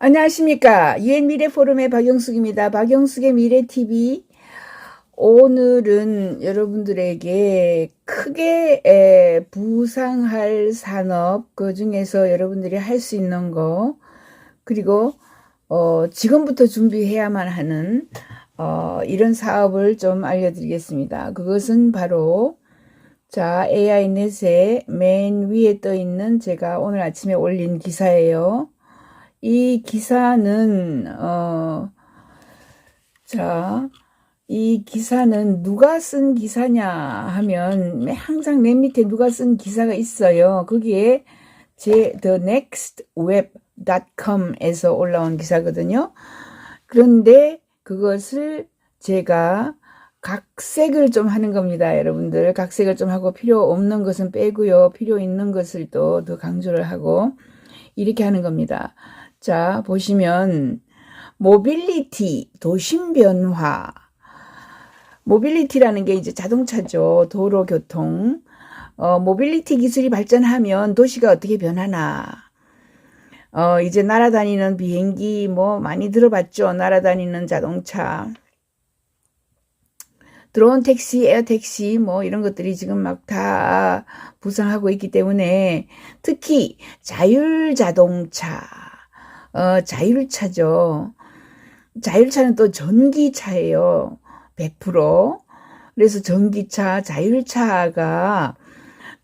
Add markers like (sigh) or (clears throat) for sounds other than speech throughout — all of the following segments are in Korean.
안녕하십니까. 유엔 미래 포럼의 박영숙입니다. 박영숙의 미래 TV. 오늘은 여러분들에게 크게 에, 부상할 산업, 그 중에서 여러분들이 할 수 있는 거, 그리고 어, 지금부터 준비해야만 하는 어, 이런 사업을 좀 알려드리겠습니다. 그것은 바로 자, AI넷의 맨 위에 떠 있는 제가 오늘 아침에 올린 기사예요. 이 기사는 어, 자, 이 기사는 누가 쓴 기사냐 하면 맨- 항상 맨 밑에 누가 쓴 기사가 있어요. 거기에 제 thenextweb.com에서 올라온 기사거든요. 그런데 그것을 제가 각색을 좀 하는 겁니다, 여러분들. 각색을 좀 하고 필요 없는 것은 빼고요. 필요 있는 것을 또 더 강조를 하고 이렇게 하는 겁니다. 자, 보시면 모빌리티, 도심 변화. 모빌리티라는 게 이제 자동차죠. 도로 교통. 어, 모빌리티 기술이 발전하면 도시가 어떻게 변하나. 어, 이제 날아다니는 비행기 뭐 많이 들어봤죠. 날아다니는 자동차. 드론 택시, 에어 택시 뭐 이런 것들이 지금 막 다 부상하고 있기 때문에 특히 자율 자동차, 어, 자율차죠. 자율차는 또 전기차예요. 100%. 그래서 전기차, 자율차가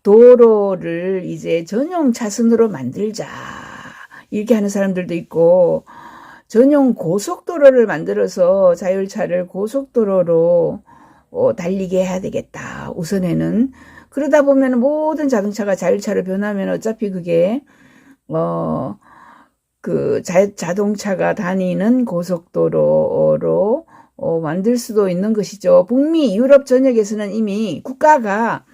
도로를 이제 전용 차선으로 만들자. 이렇게 하는 사람들도 있고, 전용 고속도로를 만들어서 자율차를 고속도로로 어, 달리게 해야 되겠다. 우선에는. 그러다 보면 모든 자동차가 자율차로 변하면 어차피 그게, 어, 그 자, 자동차가 다니는 고속도로로 어, 만들 수도 있는 것이죠. 북미, 유럽 전역에서는 이미 국가가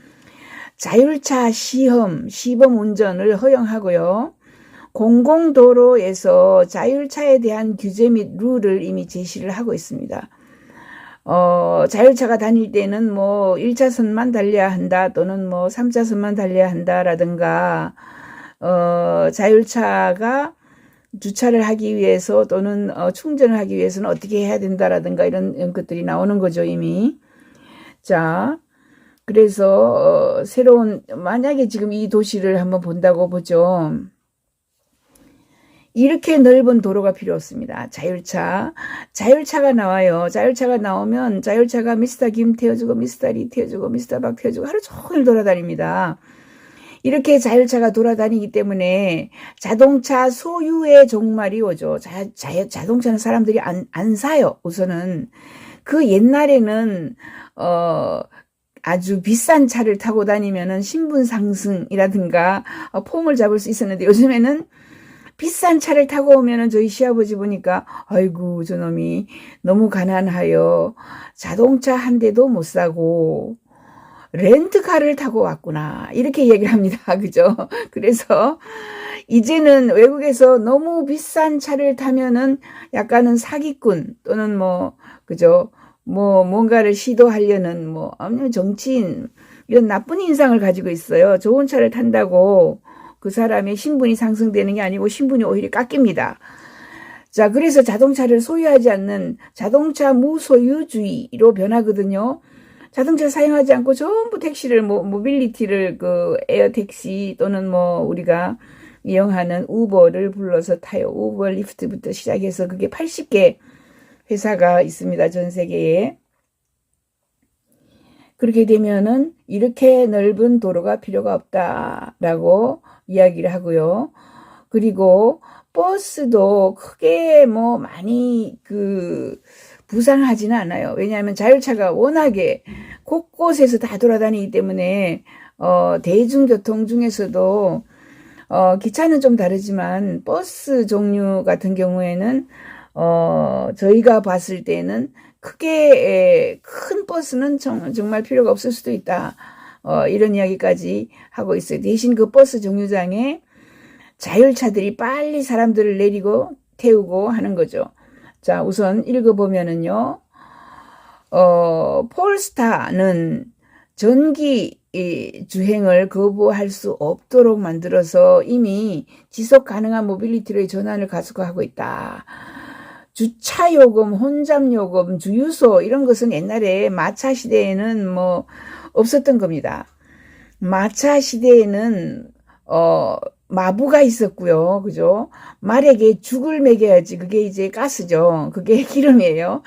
자율차 시험, 시범 운전을 허용하고요. 공공도로에서 자율차에 대한 규제 및 룰을 이미 제시를 하고 있습니다. 어, 자율차가 다닐 때는 뭐 1차선만 달려야 한다 또는 뭐 3차선만 달려야 한다라든가 어, 자율차가 주차를 하기 위해서 또는 어, 충전을 하기 위해서는 어떻게 해야 된다라든가 이런, 것들이 나오는 거죠 이미. 자, 그래서 어, 새로운 만약에 지금 이 도시를 한번 본다고 보죠. 이렇게 넓은 도로가 필요 없습니다. 자율차. 자율차가 나와요. 자율차가 나오면 자율차가 미스터 김 태워주고 미스터 리 태워주고 미스터 박 태워주고 하루 종일 돌아다닙니다. 이렇게 자율차가 돌아다니기 때문에 자동차 소유의 종말이 오죠. 자, 자, 자동차는 사람들이 안, 안 사요. 우선은. 그 옛날에는, 어, 아주 비싼 차를 타고 다니면은 신분 상승이라든가 어, 폼을 잡을 수 있었는데 요즘에는 비싼 차를 타고 오면은 저희 시아버지 보니까 아이고 저놈이 너무 가난하여 자동차 한 대도 못 사고 렌트카를 타고 왔구나. 이렇게 얘기를 합니다. (laughs) 그죠? 그래서 이제는 외국에서 너무 비싼 차를 타면은 약간은 사기꾼 또는 뭐 그죠? 뭐 뭔가를 시도하려는 뭐 아니면 정치인 이런 나쁜 인상을 가지고 있어요. 좋은 차를 탄다고 그 사람의 신분이 상승되는 게 아니고 신분이 오히려 깎입니다. 자, 그래서 자동차를 소유하지 않는 자동차 무소유주의로 변하거든요. 자동차 사용하지 않고 전부 택시를 뭐 모빌리티를 그 에어 택시 또는 뭐 우리가 이용하는 우버를 불러서 타요. 우버 리프트부터 시작해서 그게 80개 회사가 있습니다. 전 세계에. 그렇게 되면은 이렇게 넓은 도로가 필요가 없다라고 이야기를 하고요. 그리고 버스도 크게 뭐 많이 그 부상하지는 않아요. 왜냐하면 자율차가 워낙에 곳곳에서 다 돌아다니기 때문에 어 대중교통 중에서도 어 기차는 좀 다르지만 버스 종류 같은 경우에는 어 저희가 봤을 때는 크게 큰 버스는 정, 정말 필요가 없을 수도 있다. 어, 이런 이야기까지 하고 있어요. 대신 그 버스 정류장에 자율차들이 빨리 사람들을 내리고 태우고 하는 거죠. 자, 우선 읽어보면은요, 어, 폴스타는 전기 이 주행을 거부할 수 없도록 만들어서 이미 지속 가능한 모빌리티로의 전환을 가속화하고 있다. 주차 요금, 혼잡 요금, 주유소 이런 것은 옛날에 마차 시대에는 뭐 없었던 겁니다. 마차 시대에는 어 마부가 있었고요. 그죠? 말에게 죽을 먹여야지. 그게 이제 가스죠. 그게 (laughs) 기름이에요.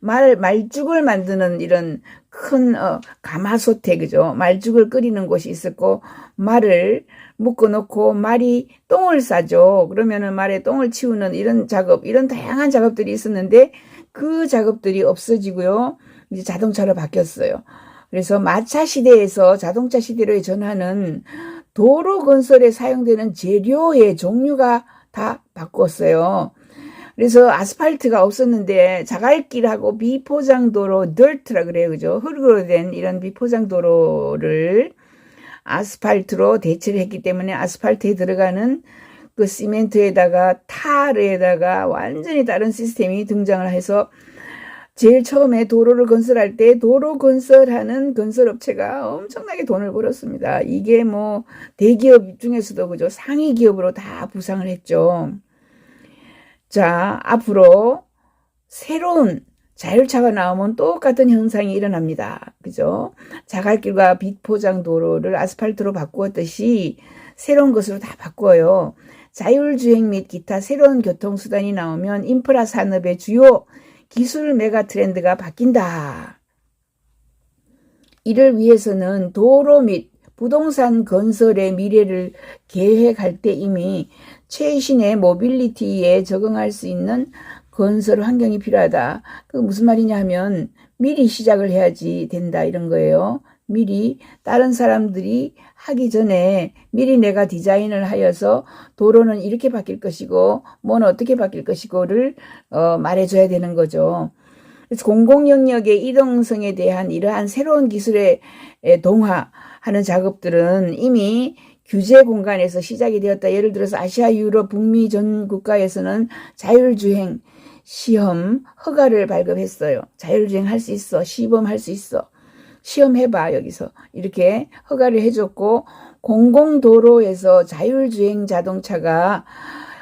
말, 말죽을 만드는 이런 큰, 어, 가마솥에, 그죠? 말죽을 끓이는 곳이 있었고, 말을 묶어놓고 말이 똥을 싸죠. 그러면은 말에 똥을 치우는 이런 작업, 이런 다양한 작업들이 있었는데, 그 작업들이 없어지고요. 이제 자동차로 바뀌었어요. 그래서 마차 시대에서 자동차 시대로의 전환은 도로 건설에 사용되는 재료의 종류가 다 바꿨어요. 그래서 아스팔트가 없었는데 자갈길하고 비포장도로 덜트라 그래요. 그죠? 흙으로 된 이런 비포장도로를 아스팔트로 대체를 했기 때문에 아스팔트에 들어가는 그 시멘트에다가 타르에다가 완전히 다른 시스템이 등장을 해서 제일 처음에 도로를 건설할 때 도로 건설하는 건설업체가 엄청나게 돈을 벌었습니다. 이게 뭐 대기업 중에서도 그죠 상위 기업으로 다 부상을 했죠. 자 앞으로 새로운 자율차가 나오면 똑같은 현상이 일어납니다. 그죠? 자갈길과 빛포장 도로를 아스팔트로 바꾸었듯이 새로운 것으로 다 바꿔요. 자율주행 및 기타 새로운 교통수단이 나오면 인프라 산업의 주요 기술 메가 트렌드가 바뀐다. 이를 위해서는 도로 및 부동산 건설의 미래를 계획할 때 이미 최신의 모빌리티에 적응할 수 있는 건설 환경이 필요하다. 그 무슨 말이냐 하면 미리 시작을 해야지 된다 이런 거예요. 미리 다른 사람들이 하기 전에 미리 내가 디자인을 하여서 도로는 이렇게 바뀔 것이고 뭐는 어떻게 바뀔 것이고를 어, 말해줘야 되는 거죠. 그래서 공공 영역의 이동성에 대한 이러한 새로운 기술의 동화하는 작업들은 이미 규제 공간에서 시작이 되었다. 예를 들어서 아시아, 유럽, 북미 전 국가에서는 자율주행 시험 허가를 발급했어요. 자율주행 할 수 있어. 시범 할 수 있어. 시험해봐 여기서 이렇게 허가를 해줬고 공공도로에서 자율주행 자동차가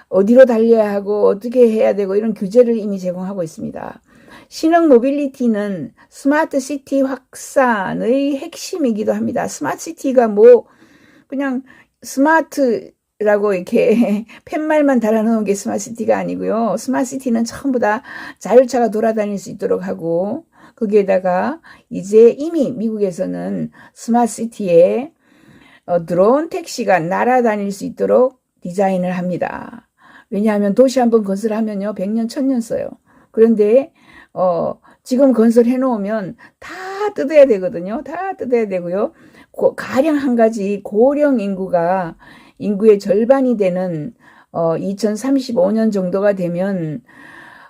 어디로 달려야 하고 어떻게 해야 되고 이런 규제를 이미 제공하고 있습니다. 신흥 모빌리티는 스마트 시티 확산의 핵심이기도 합니다. 스마트 시티가 뭐 그냥 스마트라고 이렇게 (laughs) 팻말만 달아놓은 게 스마트 시티가 아니고요. 스마트 시티는 전부 다 자율차가 돌아다닐 수 있도록 하고 거기에다가 이제 이미 미국에서는 스마트시티에 어, 드론 택시가 날아다닐 수 있도록 디자인을 합니다. 왜냐하면 도시 한번 건설하면요, 100년, 1000년 써요. 그런데, 어, 지금 건설해 놓으면 다 뜯어야 되거든요. 다 뜯어야 되고요. 고, 가령 한 가지 고령 인구가 인구의 절반이 되는, 어, 2035년 정도가 되면,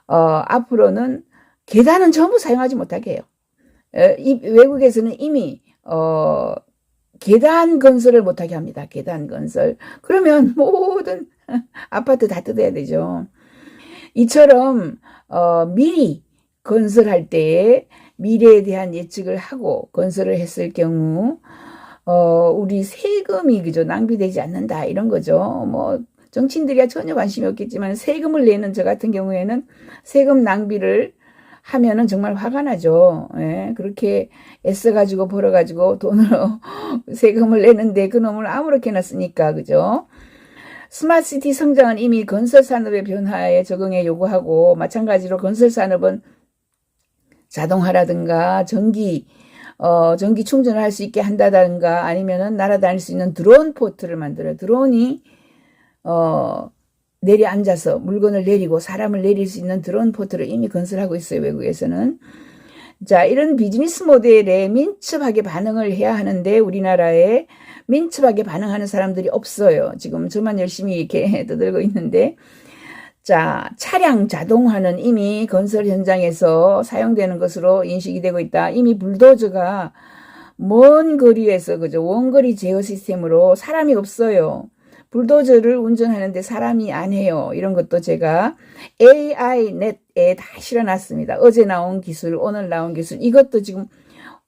어, 앞으로는 계단은 전부 사용하지 못하게 해요. 이 외국에서는 이미 어 계단 건설을 못하게 합니다. 계단 건설. 그러면 (laughs) 모든 아파트 다 뜯어야 되죠. 이처럼 어 미리 건설할 때 미래에 대한 예측을 하고 건설을 했을 경우 어 우리 세금이 그죠 낭비되지 않는다 이런 거죠. 뭐 정치인들이야 전혀 관심이 없겠지만 세금을 내는 저 같은 경우에는 세금 낭비를 하면은 정말 화가 나죠. 예, 그렇게 애써가지고 벌어가지고 돈으로 (laughs) 세금을 내는데 그 놈을 아무렇게나 쓰니까, 그죠? 스마트시티 성장은 이미 건설산업의 변화에 적응해 요구하고, 마찬가지로 건설산업은 자동화라든가 전기, 어, 전기 충전을 할 수 있게 한다든가 아니면은 날아다닐 수 있는 드론 포트를 만들어요. 드론이, 어, 내려앉아서 물건을 내리고 사람을 내릴 수 있는 드론 포트를 이미 건설하고 있어요, 외국에서는. 자, 이런 비즈니스 모델에 민첩하게 반응을 해야 하는데 우리나라에 민첩하게 반응하는 사람들이 없어요. 지금 저만 열심히 이렇게 (laughs) 떠들고 있는데. 자, 차량 자동화는 이미 건설 현장에서 사용되는 것으로 인식이 되고 있다. 이미 불도저가 먼 거리에서 그죠 원거리 제어 시스템으로 사람이 없어요. 불도저를 운전하는데 사람이 안 해요. 이런 것도 제가 AI 넷에 다 실어놨습니다. 어제 나온 기술, 오늘 나온 기술, 이것도 지금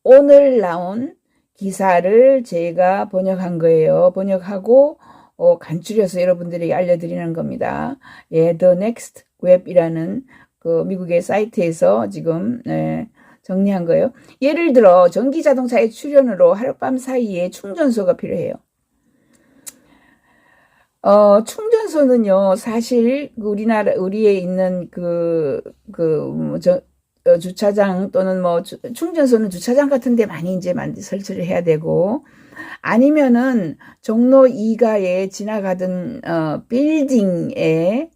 오늘 나온 기사를 제가 번역한 거예요. 번역하고 어, 간추려서 여러분들에게 알려드리는 겁니다. 예, The Next Web이라는 그 미국의 사이트에서 지금 예, 정리한 거예요. 예를 들어 전기 자동차의 출연으로 하룻밤 사이에 충전소가 필요해요. 어, 충전소는요, 사실 우리나라 우리에 있는 그, 그, 뭐, 저, 어, 주차장 또는 뭐 주- 충전소는 주차장 같은 데 많이 이제 만 설치를 해야 되고 아니면은 종로 2가에 지나가던 어 빌딩에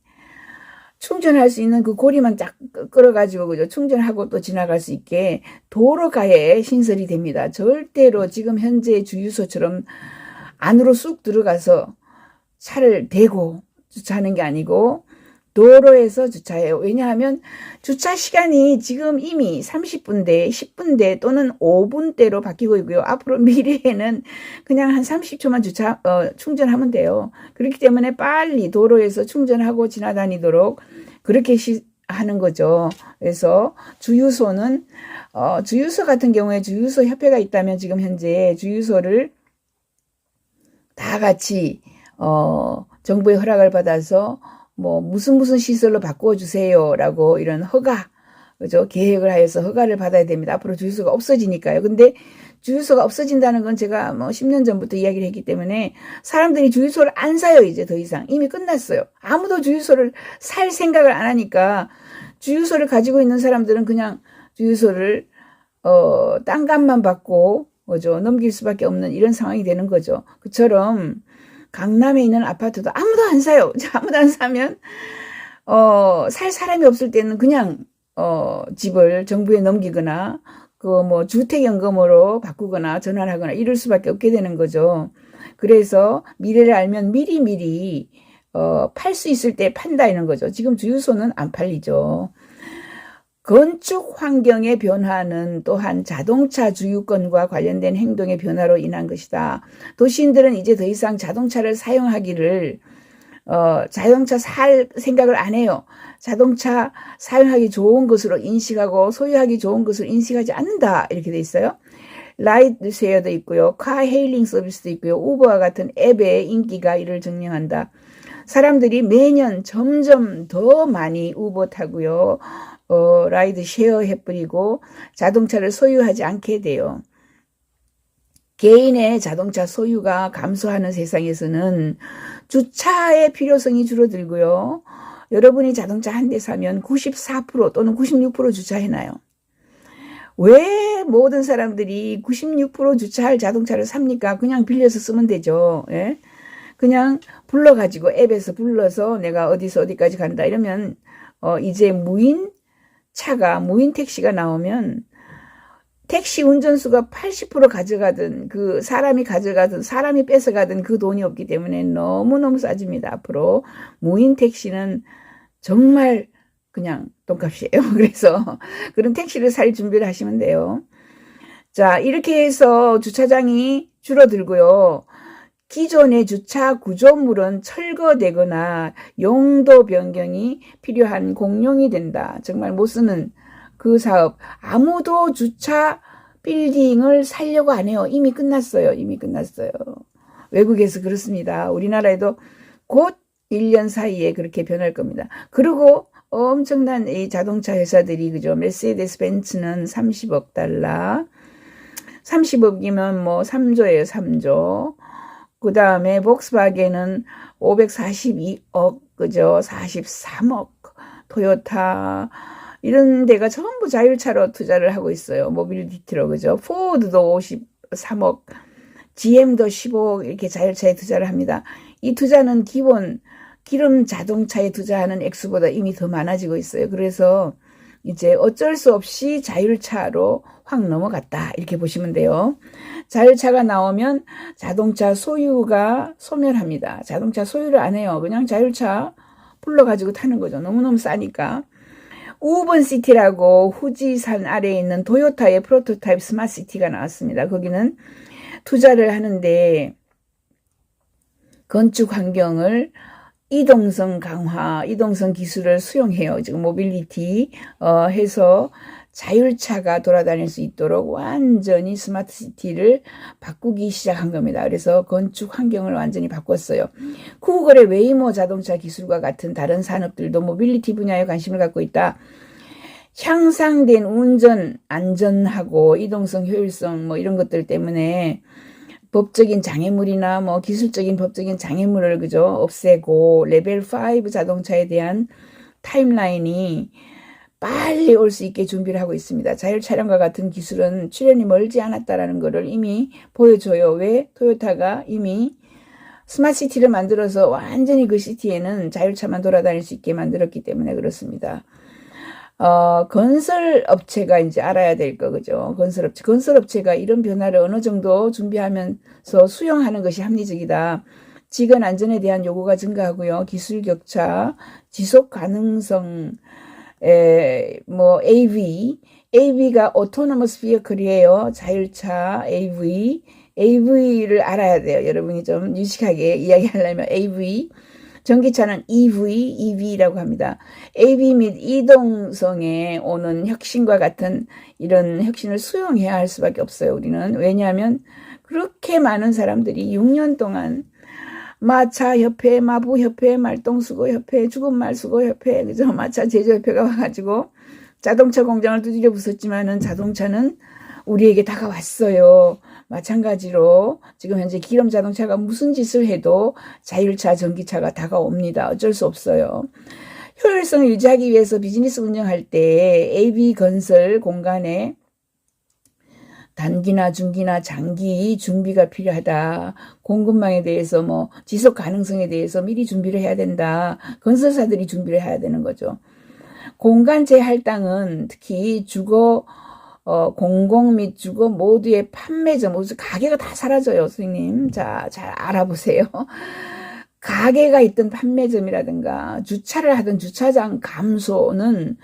충전할 수 있는 그 고리만 쫙 끌어가지고 그죠 충전하고 또 지나갈 수 있게 도로가에 신설이 됩니다. 절대로 지금 현재 주유소처럼 안으로 쑥 들어가서 차를 대고 주차하는 게 아니고 도로에서 주차해요. 왜냐하면 주차 시간이 지금 이미 30분대, 10분대 또는 5분대로 바뀌고 있고요. 앞으로 (laughs) 미래에는 그냥 한 30초만 주차, 어, 충전하면 돼요. 그렇기 때문에 빨리 도로에서 충전하고 지나다니도록 그렇게 시, 하는 거죠. 그래서 주유소는, 어, 주유소 같은 경우에 주유소 협회가 있다면 지금 현재 주유소를 다 같이, 어, 정부의 허락을 받아서 뭐 무슨 무슨 시설로 바꾸어 주세요라고 이런 허가 그죠 계획을 하여서 허가를 받아야 됩니다. 앞으로 주유소가 없어지니까요. 근데 주유소가 없어진다는 건 제가 뭐 10년 전부터 이야기를 했기 때문에 사람들이 주유소를 안 사요 이제 더 이상 이미 끝났어요. 아무도 주유소를 살 생각을 안 하니까 주유소를 가지고 있는 사람들은 그냥 주유소를 어 땅값만 받고 그죠 넘길 수밖에 없는 이런 상황이 되는 거죠. 그처럼 강남에 있는 아파트도 아무도 안 사요. (laughs) 아무도 안 사면 어, 살 사람이 없을 때는 그냥 어, 집을 정부에 넘기거나 그 뭐 주택연금으로 바꾸거나 전환하거나 이럴 수밖에 없게 되는 거죠. 그래서 미래를 알면 미리미리 어, 팔 수 있을 때 판다 이런 거죠. 지금 주유소는 안 팔리죠. 건축 환경의 변화는 또한 자동차 주유권과 관련된 행동의 변화로 인한 것이다. 도시인들은 이제 더 이상 자동차를 사용하기를 어, 자동차 살 생각을 안 해요. 자동차 사용하기 좋은 것으로 인식하고 소유하기 좋은 것으로 인식하지 않는다. 이렇게 돼 있어요. 라이드 쉐어도 있고요. 카 헤일링 서비스도 있고요. 우버와 같은 앱의 인기가 이를 증명한다. 사람들이 매년 점점 더 많이 우버 타고요. 어, 라이드 쉐어 해 버리고 자동차를 소유하지 않게 돼요. 개인의 자동차 소유가 감소하는 세상에서는 주차의 필요성이 줄어들고요. 여러분이 자동차 한 대 사면 94% 또는 96% 주차해놔요. 왜 모든 사람들이 96% 주차할 자동차를 삽니까? 그냥 빌려서 쓰면 되죠. 예? 그냥 불러가지고 앱에서 불러서 내가 어디서 어디까지 간다 이러면 어, 이제 무인 차가 무인 택시가 나오면 택시 운전수가 80% 가져가든 그 사람이 가져가든 사람이 뺏어가든 그 돈이 없기 때문에 너무너무 싸집니다. 앞으로 무인 택시는 정말 그냥 똥값이에요. (laughs) 그래서 그런 택시를 살 준비를 하시면 돼요. 자, 이렇게 해서 주차장이 줄어들고요. 기존의 주차 구조물은 철거되거나 용도 변경이 필요한 공용이 된다. 정말 못 쓰는 그 사업. 아무도 주차 빌딩을 살려고 안 해요. 이미 끝났어요. 이미 끝났어요. 외국에서 그렇습니다. 우리나라에도 곧 1년 사이에 그렇게 변할 겁니다. 그리고 엄청난 이 자동차 회사들이 그죠. 메세데스 벤츠는 30억 달러. 30억이면 뭐 3조예요, 3조. 그 다음에 복스바겐은 542억, 그죠? 43억. 토요타, 이런 데가 전부 자율차로 투자를 하고 있어요. 모빌리티로, 그죠? 포드도 53억, GM도 15억, 이렇게 자율차에 투자를 합니다. 이 투자는 기본 기름 자동차에 투자하는 액수보다 이미 더 많아지고 있어요. 그래서 이제 어쩔 수 없이 자율차로 확 넘어갔다. 이렇게 보시면 돼요. 자율차가 나오면 자동차 소유가 소멸합니다. 자동차 소유를 안 해요. 그냥 자율차 불러가지고 타는 거죠. 너무너무 싸니까. 우번시티라고 후지산 아래에 있는 도요타의 프로토타입 스마트시티가 나왔습니다. 거기는 투자를 하는데 건축 환경을 이동성 강화, 이동성 기술을 수용해요. 지금 모빌리티 어, 해서 자율차가 돌아다닐 수 있도록 완전히 스마트 시티를 바꾸기 시작한 겁니다. 그래서 건축 환경을 완전히 바꿨어요. 구글의 웨이모 자동차 기술과 같은 다른 산업들도 모빌리티 분야에 관심을 갖고 있다. 향상된 운전 안전하고 이동성 효율성 뭐 이런 것들 때문에 법적인 장애물이나 뭐 기술적인 법적인 장애물을 그죠 없애고 레벨 5 자동차에 대한 타임라인이 빨리 올 수 있게 준비를 하고 있습니다. 자율 차량과 같은 기술은 출현이 멀지 않았다라는 것을 이미 보여줘요. 왜? 토요타가 이미 스마트 시티를 만들어서 완전히 그 시티에는 자율차만 돌아다닐 수 있게 만들었기 때문에 그렇습니다. 어, 건설 업체가 이제 알아야 될 거, 그죠? 건설 업체. 건설 업체가 이런 변화를 어느 정도 준비하면서 수용하는 것이 합리적이다. 직원 안전에 대한 요구가 증가하고요. 기술 격차, 지속 가능성, 에, 뭐, AV. AV가 Autonomous Vehicle이에요. 자율차, AV. AV를 알아야 돼요. 여러분이 좀 유식하게 이야기하려면 AV. 전기차는 EV, EV라고 합니다. AV 및 이동성에 오는 혁신과 같은 이런 혁신을 수용해야 할 수밖에 없어요. 우리는 왜냐하면 그렇게 많은 사람들이 6년 동안 마차 협회, 마부 협회, 말동수거 협회, 죽은말 수거 협회, 그죠? 마차 제조 협회가 와가지고 자동차 공장을 두드려 부쉈지만은 자동차는 우리에게 다가왔어요. 마찬가지로 지금 현재 기름 자동차가 무슨 짓을 해도 자율차 전기차가 다가옵니다. 어쩔 수 없어요. 효율성을 유지하기 위해서 비즈니스 운영할 때 AB 건설 공간에 단기나 중기나 장기 준비가 필요하다. 공급망에 대해서 뭐 지속 가능성에 대해서 미리 준비를 해야 된다. 건설사들이 준비를 해야 되는 거죠. 공간 재할당은 특히 주거 어, 공공 및 주거 모두의 판매점, 모두 가게가 다 사라져요, 선생님. 자, 잘 알아보세요. (laughs) 가게가 있던 판매점이라든가 주차를 하던 주차장 감소는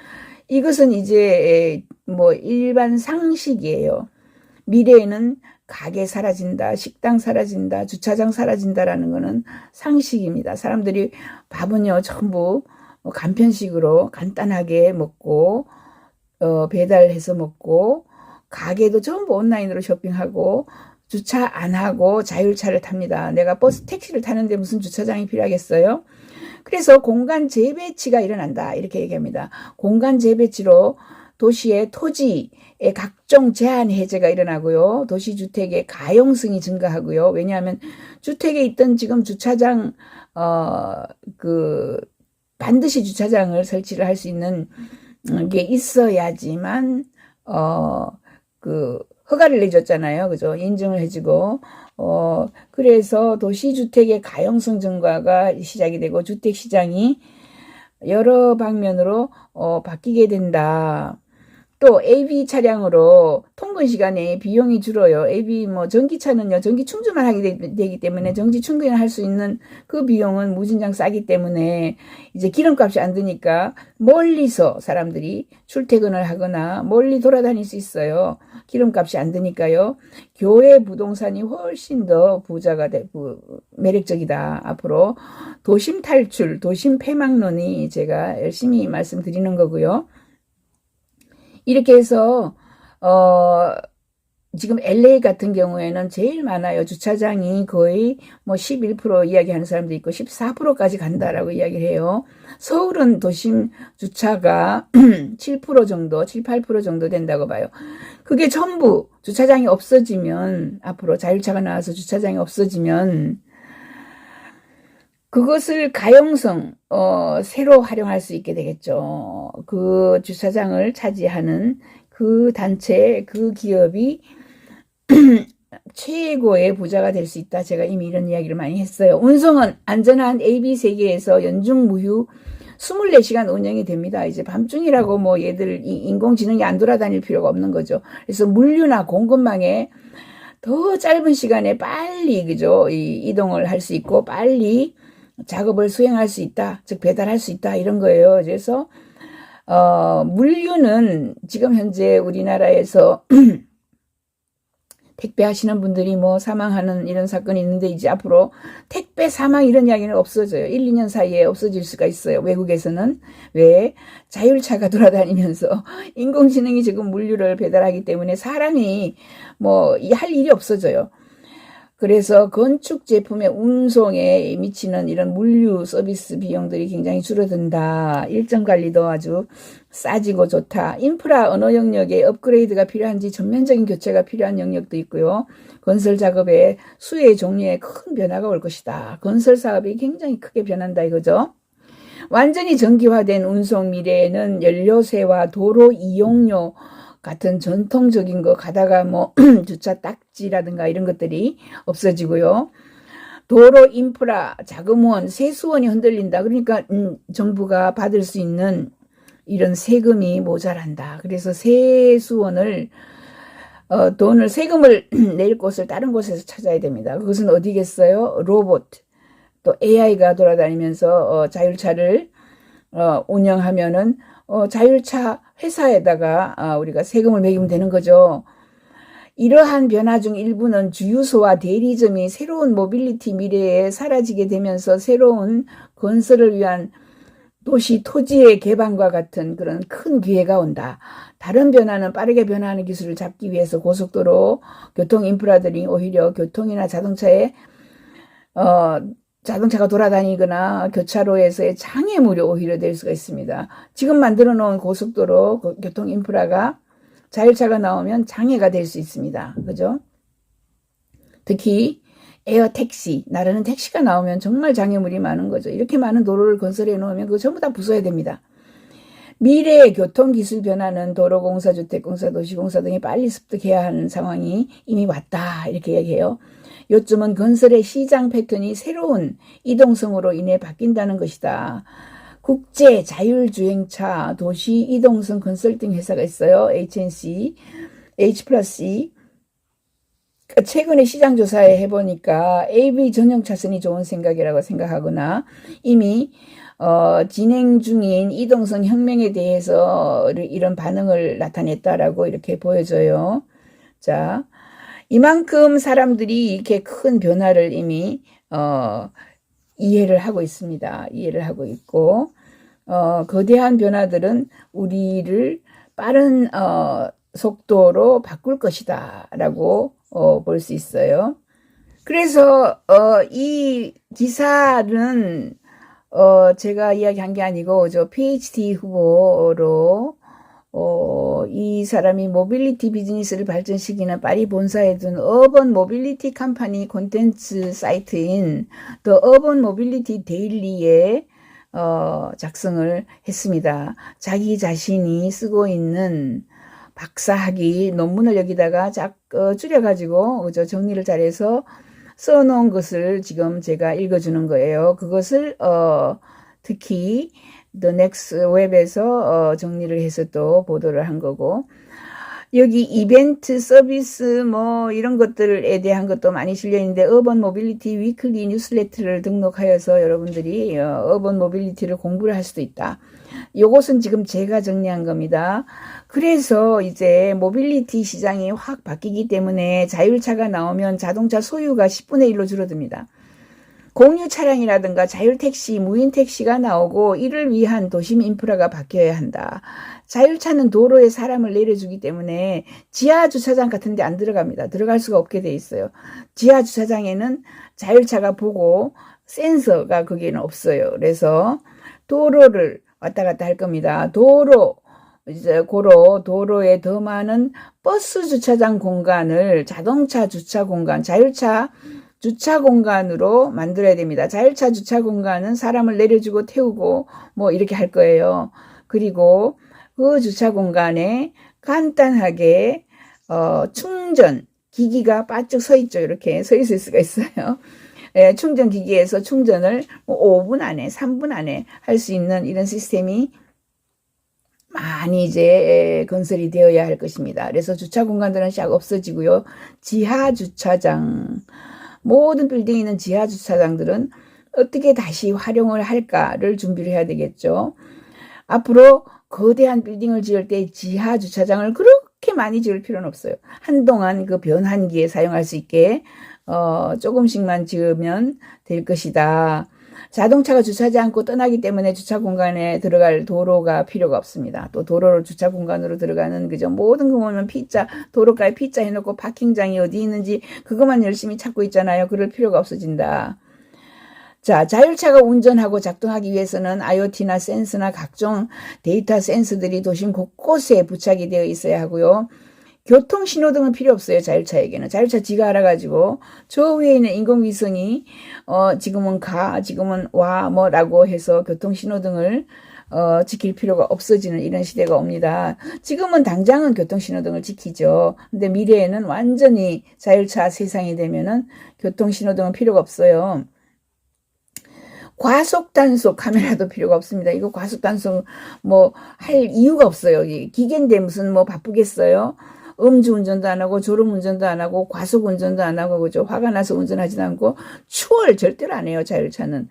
이것은 이제 뭐 일반 상식이에요. 미래에는 가게 사라진다, 식당 사라진다, 주차장 사라진다라는 거는 상식입니다. 사람들이 밥은요 전부 뭐 간편식으로 간단하게 먹고 어, 배달해서 먹고 가게도 전부 온라인으로 쇼핑하고 주차 안 하고 자율차를 탑니다. 내가 버스 택시를 타는데 무슨 주차장이 필요하겠어요? 그래서 공간 재배치가 일어난다. 이렇게 얘기합니다. 공간 재배치로 도시의 토지의 각종 제한 해제가 일어나고요. 도시 주택의 가용성이 증가하고요. 왜냐하면 주택에 있던 지금 주차장, 어, 그, 반드시 주차장을 설치를 할 수 있는 게 있어야지만 어그 허가를 내줬잖아요. 그죠? 인증을 해주고 어 그래서 도시주택의 가용성 증가가 시작이 되고 주택 시장이 여러 방면으로 어 바뀌게 된다. 또 AV 차량으로 통근 시간에 비용이 줄어요. AV 뭐 전기차는요, 전기 충전만 하게 되, 기 때문에 전기 충전을 할 수 있는 그 비용은 무진장 싸기 때문에 이제 기름값이 안 드니까 멀리서 사람들이 출퇴근을 하거나 멀리 돌아다닐 수 있어요. 기름값이 안 드니까요. 교외 부동산이 훨씬 더 부자가 되고 매력적이다. 앞으로 도심 탈출, 도심 폐막론이 제가 열심히 말씀드리는 거고요. 이렇게 해서 어 지금 LA 같은 경우에는 제일 많아요. 주차장이 거의 뭐 11% 이야기하는 사람도 있고 14%까지 간다라고 이야기를 해요. 서울은 도심 주차가 (clears throat) 7% 정도, 7, 8% 정도 된다고 봐요. 그게 전부 주차장이 없어지면 앞으로 자율차가 나와서 주차장이 없어지면 그것을 가용성, 어, 새로 활용할 수 있게 되겠죠. 그 주차장을 차지하는 그 단체, 그 기업이 (clears throat) 최고의 부자가 될 수 있다. 제가 이미 이런 이야기를 많이 했어요. 운송은 안전한 AB 세계에서 연중 무휴 24시간 운영이 됩니다. 이제 밤중이라고 뭐 얘들 인공지능이 안 돌아다닐 필요가 없는 거죠. 그래서 물류나 공급망에 더 짧은 시간에 빨리 그죠 이 이동을 할 수 있고 빨리 작업을 수행할 수 있다. 즉 배달할 수 있다. 이런 거예요. 그래서 어, 물류는 지금 현재 우리나라에서 (clears throat) 택배 하시는 분들이 뭐 사망하는 이런 사건이 있는데 이제 앞으로 택배 사망 이런 이야기는 없어져요. 1, 2년 사이에 없어질 수가 있어요. 외국에서는 왜 자율차가 (laughs) 돌아다니면서 인공지능이 지금 물류를 배달하기 때문에 사람이 뭐 할 일이 없어져요. 그래서 건축 제품의 운송에 미치는 이런 물류 서비스 비용들이 굉장히 줄어든다. 일정 관리도 아주 싸지고 좋다. 인프라 언어 영역에 업그레이드가 필요한지 전면적인 교체가 필요한 영역도 있고요. 건설 작업의 수의 종류에 큰 변화가 올 것이다. 건설 사업이 굉장히 크게 변한다 이거죠. 완전히 전기화된 운송 미래에는 연료세와 도로 이용료 같은 전통적인 거 가다가 뭐 (clears throat) 주차 딱지라든가 이런 것들이 없어지고요. 도로 인프라, 자금원, 세수원이 흔들린다. 그러니까 음, 정부가 받을 수 있는 이런 세금이 모자란다. 그래서 세수원을 어, 돈을 세금을 (clears throat) 낼 곳을 다른 곳에서 찾아야 됩니다. 그것은 어디겠어요? 로봇 또 AI가 돌아다니면서 어, 자율차를 어, 운영하면은 어, 자율차 회사에다가 어, 우리가 세금을 매기면 되는 거죠. 이러한 변화 중 일부는 주유소와 대리점이 새로운 모빌리티 미래에 사라지게 되면서 새로운 건설을 위한 도시 토지의 개방과 같은 그런 큰 기회가 온다. 다른 변화는 빠르게 변화하는 기술을 잡기 위해서 고속도로 교통 인프라 들이 오히려 교통이나 자동차에 어, 자동차가 돌아다니거나 교차로에서의 장애물이 오히려 될 수가 있습니다. 지금 만들어 놓은 고속도로 그 교통 인프라가 자율차가 나오면 장애가 될 수 있습니다. 그죠? 특히 에어 택시, 나르는 택시가 나오면 정말 장애물이 많은 거죠. 이렇게 많은 도로를 건설해 놓으면 그거 전부 다 부숴야 됩니다. 미래의 교통기술 변화는 도로공사, 주택공사, 도시공사 등이 빨리 습득해야 하는 상황이 이미 왔다. 이렇게 얘기해요. 요즘은 건설의 시장 패턴이 새로운 이동성으로 인해 바뀐다는 것이다. 국제 자율주행차 도시 이동성 컨설팅 회사가 있어요. HNC, H 플러스 E. 최근에 시장 조사에 해보니까 AV 전용 차선이 좋은 생각이라고 생각하거나 이미 어, 진행 중인 이동성 혁명에 대해서 이런 반응을 나타냈다라고 이렇게 보여져요. 자, 이만큼 사람들이 이렇게 큰 변화를 이미 어, 이해를 하고 있습니다. 이해를 하고 있고 어, 거대한 변화들은 우리를 빠른 어, 속도로 바꿀 것이다라고 어, 볼 수 있어요. 그래서 어, 이 기사는 어, 제가 이야기한 게 아니고 저 PhD 후보로 어, 이 사람이 모빌리티 비즈니스를 발전시키는 파리 본사에 둔 어번 모빌리티 컴퍼니 콘텐츠 사이트인 더 어번 모빌리티 데일리에 어, 작성을 했습니다. 자기 자신이 쓰고 있는 박사학위 논문을 여기다가 작, 어, 줄여가지고 저 정리를 잘해서 써놓은 것을 지금 제가 읽어주는 거예요. 그것을 어, 특히 The Next 웹에서 어, 정리를 해서 또 보도를 한 거고 여기 이벤트 서비스 뭐 이런 것들에 대한 것도 많이 실려 있는데 어번 모빌리티 위클리 뉴스레터를 등록하여서 여러분들이 어, 어번 모빌리티를 공부를 할 수도 있다. 요것은 지금 제가 정리한 겁니다. 그래서 이제 모빌리티 시장이 확 바뀌기 때문에 자율차가 나오면 자동차 소유가 10분의 1로 줄어듭니다. 공유 차량이라든가 자율택시, 무인택시가 나오고 이를 위한 도심 인프라가 바뀌어야 한다. 자율차는 도로에 사람을 내려주기 때문에 지하 주차장 같은 데 안 들어갑니다. 들어갈 수가 없게 돼 있어요. 지하 주차장에는 자율차가 보고 센서가 거기에는 없어요. 그래서 도로를 왔다 갔다 할 겁니다. 도로, 이제 고로 도로에 더 많은 버스 주차장 공간을 자동차 주차 공간, 자율차 주차 공간으로 만들어야 됩니다. 자율차 주차 공간은 사람을 내려주고 태우고 뭐 이렇게 할 거예요. 그리고 그 주차 공간에 간단하게 어, 충전 기기가 바쭉 서 있죠. 이렇게 서 있을 수가 있어요. (laughs) 예, 충전 기기에서 충전을 5분 뭐 안에, 3분 안에 할 수 있는 이런 시스템이 많이 이제 건설이 되어야 할 것입니다. 그래서 주차 공간들은 싹 없어지고요. 지하 주차장, 모든 빌딩에 있는 지하 주차장들은 어떻게 다시 활용을 할까를 준비를 해야 되겠죠. 앞으로 거대한 빌딩을 지을 때 지하 주차장을 그렇게 많이 지을 필요는 없어요. 한동안 그 변환기에 사용할 수 있게 어, 조금씩만 지으면 될 것이다. 자동차가 주차하지 않고 떠나기 때문에 주차 공간에 들어갈 도로가 필요가 없습니다. 또 도로로 주차 공간으로 들어가는 그죠 모든 거 보면 피자 도로가에 피자 해놓고 파킹장이 어디 있는지 그것만 열심히 찾고 있잖아요. 그럴 필요가 없어진다. 자, 자율차가 운전하고 작동하기 위해서는 IoT나 센스나 각종 데이터 센서들이 도심 곳곳에 부착이 되어 있어야 하고요. 교통 신호등은 필요 없어요. 자율차에게는. 자율차 지가 알아가지고 저 위에 있는 인공위성이 어 지금은 가, 지금은 와 뭐라고 해서 교통 신호등을 어, 지킬 필요가 없어지는 이런 시대가 옵니다. 지금은 당장은 교통신호등을 지키죠. 근데 미래에는 완전히 자율차 세상이 되면은 교통신호등은 필요가 없어요. 과속 단속 카메라도 필요가 없습니다. 이거 과속 단속 뭐 할 이유가 없어요. 기계인데 무슨 뭐 바쁘겠어요? 음주 운전도 안 하고 졸음 운전도 안 하고 과속 운전도 안 하고 그죠? 화가 나서 운전하지도 않고 추월 절대로 안 해요. 자율차는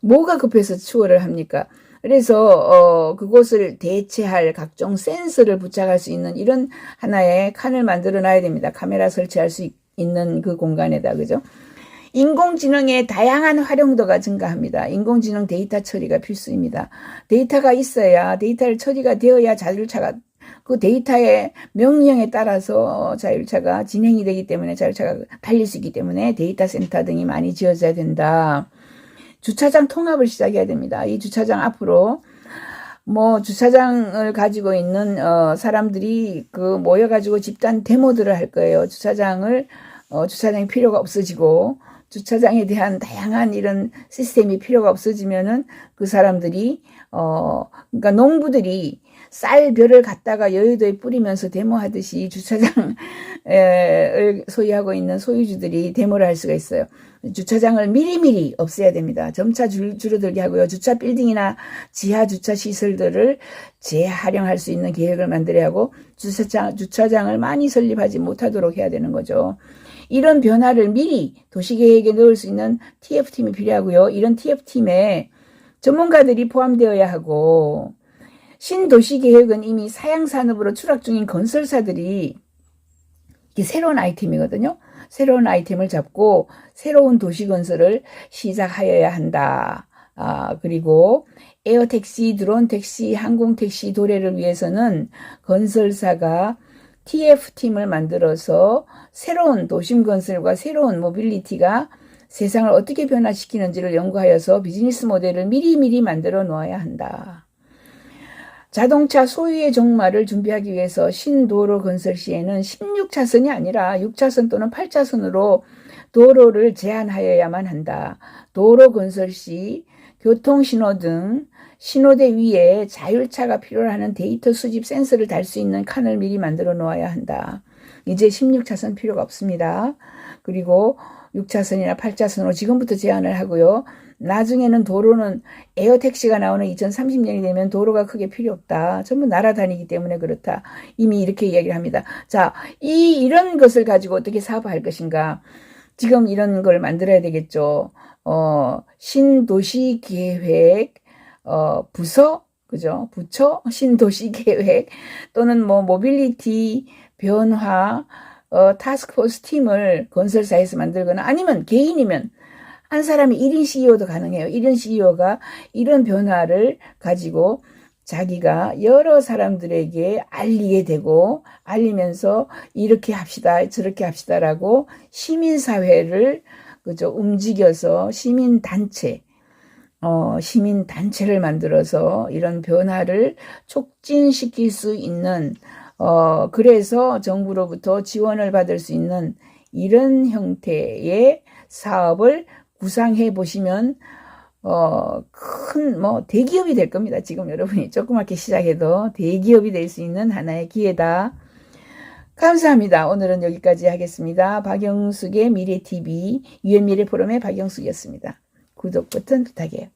뭐가 급해서 추월을 합니까? 그래서 어 그곳을 대체할 각종 센서를 부착할 수 있는 이런 하나의 칸을 만들어 놔야 됩니다. 카메라 설치할 수 있는 그 공간에다 그죠? 인공지능의 다양한 활용도가 증가합니다. 인공지능 데이터 처리가 필수입니다. 데이터가 있어야 데이터를 처리가 되어야 자율차가 그 데이터의 명령에 따라서 자율차가 진행이 되기 때문에 자율차가 달릴 수 있기 때문에 데이터 센터 등이 많이 지어져야 된다. 주차장 통합을 시작해야 됩니다. 이 주차장 앞으로 뭐 주차장을 가지고 있는 어 사람들이 그 모여 가지고 집단 데모들을 할 거예요. 주차장을 어 주차장이 필요가 없어지고 주차장에 대한 다양한 이런 시스템이 필요가 없어지면은 그 사람들이 어 그러니까 농부들이 쌀별을 갖다가 여의도에 뿌리면서 데모하듯이 주차장을 (laughs) 소유하고 있는 소유주들이 데모를 할 수가 있어요. 주차장을 미리미리 없애야 됩니다. 점차 줄, 줄어들게 하고요. 주차 빌딩이나 지하 주차 시설들을 재활용할 수 있는 계획을 만들어야 하고 주차장, 주차장을 많이 설립하지 못하도록 해야 되는 거죠. 이런 변화를 미리 도시계획에 넣을 수 있는 TF팀이 필요하고요. 이런 TF팀에 전문가들이 포함되어야 하고 신도시계획은 이미 사양산업으로 추락 중인 건설사들이 이게 새로운 아이템이거든요. 새로운 아이템을 잡고 새로운 도시 건설을 시작하여야 한다. 아, 그리고 에어 택시, 드론 택시, 항공 택시 도래를 위해서는 건설사가 TF팀을 만들어서 새로운 도심 건설과 새로운 모빌리티가 세상을 어떻게 변화시키는지를 연구하여서 비즈니스 모델을 미리미리 만들어 놓아야 한다. 자동차 소유의 종말을 준비하기 위해서 신도로 건설 시에는 16차선이 아니라 6차선 또는 8차선으로 도로를 제한하여야만 한다. 도로 건설 시 교통신호 등 신호대 위에 자율차가 필요로 하는 데이터 수집 센서를 달 수 있는 칸을 미리 만들어 놓아야 한다. 이제 16차선 필요가 없습니다. 그리고 6차선이나 8차선으로 지금부터 제한을 하고요. 나중에는 도로는 에어택시가 나오는 2030년이 되면 도로가 크게 필요 없다. 전부 날아다니기 때문에 그렇다. 이미 이렇게 이야기를 합니다. 자, 이, 이런 것을 가지고 어떻게 사업할 것인가. 지금 이런 걸 만들어야 되겠죠. 어, 신도시 계획, 어, 부서, 그죠? 부처, 신도시 계획, 또는 뭐, 모빌리티, 변화, 어, 타스크포스 팀을 건설사에서 만들거나 아니면 개인이면 한 사람이 1인 CEO도 가능해요. 1인 CEO가 이런 변화를 가지고 자기가 여러 사람들에게 알리게 되고 알리면서 이렇게 합시다, 저렇게 합시다라고 시민사회를 그죠 움직여서 시민단체 어, 시민 단체를 만들어서 이런 변화를 촉진시킬 수 있는 어, 그래서 정부로부터 지원을 받을 수 있는 이런 형태의 사업을 구상해 보시면 어, 큰, 뭐, 대기업이 될 겁니다. 지금 여러분이 조그맣게 시작해도 대기업이 될 수 있는 하나의 기회다. 감사합니다. 오늘은 여기까지 하겠습니다. 박영숙의 미래TV, 유엔미래 포럼의 박영숙이었습니다. 구독 버튼 부탁해요. 네.